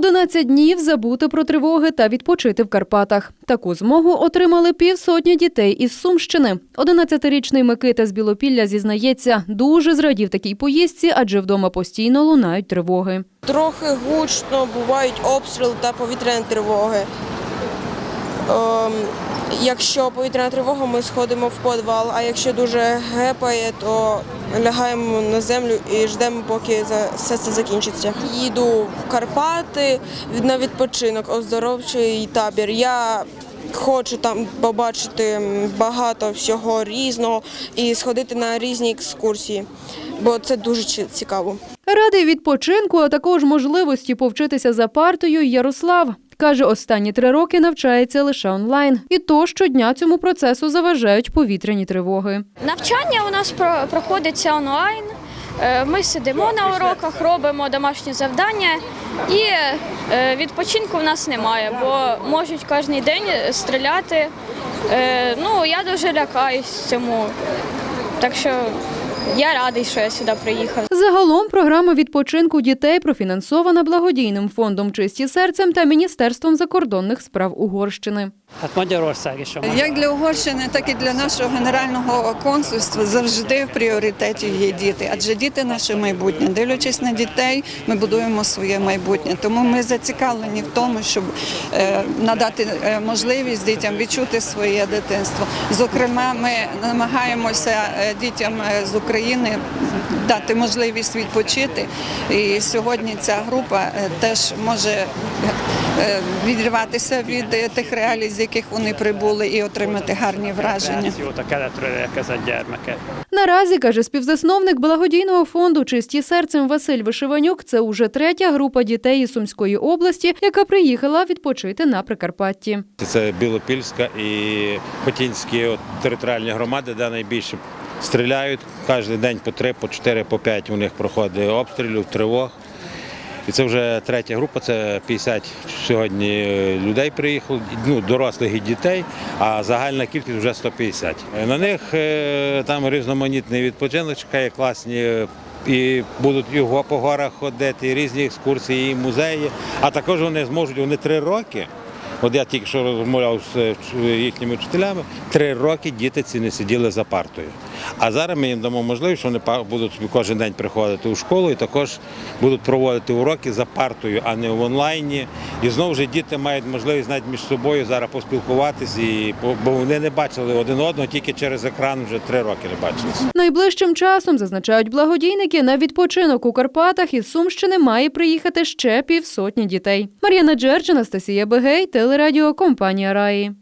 11 днів забути про тривоги та відпочити в Карпатах. Таку змогу отримали півсотні дітей із Сумщини. 11-річний Микита з Білопілля зізнається, дуже зрадів такій поїздці, адже вдома постійно лунають тривоги. Трохи гучно бувають обстріли та повітряні тривоги. Ем, якщо повітряна тривога, ми сходимо в підвал, а якщо дуже гепає, то лягаємо на землю і ждемо, поки все це закінчиться. Їду в Карпати на відпочинок, оздоровчий табір. Я хочу там побачити багато всього різного і сходити на різні екскурсії, бо це дуже цікаво. Радий відпочинку, а також можливості повчитися за партою Ярослав. Каже, останні три роки навчається лише онлайн. І то щодня цьому процесу заважають повітряні тривоги. Навчання у нас про- проходиться онлайн. Е, Ми сидимо на уроках, робимо домашні завдання, і е, відпочинку в нас немає, бо можуть кожен день стріляти. Е, Ну, я дуже лякаюсь цьому. Так що я радий, що я сюди приїхав. Загалом програма відпочинку дітей профінансована благодійним фондом Чисті серцем та Міністерством закордонних справ Угорщини. Як для Угорщини, так і для нашого генерального консульства завжди в пріоритеті є діти. Адже діти наше майбутнє. Дивлячись на дітей, ми будуємо своє майбутнє. Тому ми зацікавлені в тому, щоб е, надати е, можливість дітям відчути своє дитинство. Зокрема, ми намагаємося е, дітям з України дати можливість відпочити. І сьогодні ця група е, теж може е, відриватися від е, тих реалій, з яких вони прибули, і отримати гарні враження. Наразі, каже співзасновник благодійного фонду Чисті серцем Василь Вишиванюк, це уже третя група дітей із Сумської області, яка приїхала відпочити на Прикарпатті. Це Білопільська і Хотінські територіальні громади, де найбільше стріляють. Кожен день по три, по чотири, по п'ять у них проходить обстрілів, тривог. І це вже третя група, це 50 сьогодні людей приїхало, ну, дорослих і дітей, а загальна кількість вже 150. На них е, там різноманітний відпочинок чекає, класні. І будуть і по горах ходити, і різні екскурсії, і музеї. А також вони зможуть, вони три роки. От я тільки що розмовляв з е, їхніми вчителями, три роки діти ці не сиділи за партою. А зараз ми їм дамо можливість, що вони будуть кожен день приходити у школу і також будуть проводити уроки за партою, а не в онлайні. І знову ж діти мають можливість навіть між собою зараз поспілкуватись, і, бо вони не бачили один одного, тільки через екран вже три роки не бачилися. Найближчим часом, зазначають благодійники, на відпочинок у Карпатах із Сумщини має приїхати ще півсотні дітей. Мар'яна Джерч, Анастасія Бегей, телерадіо компанія Раї.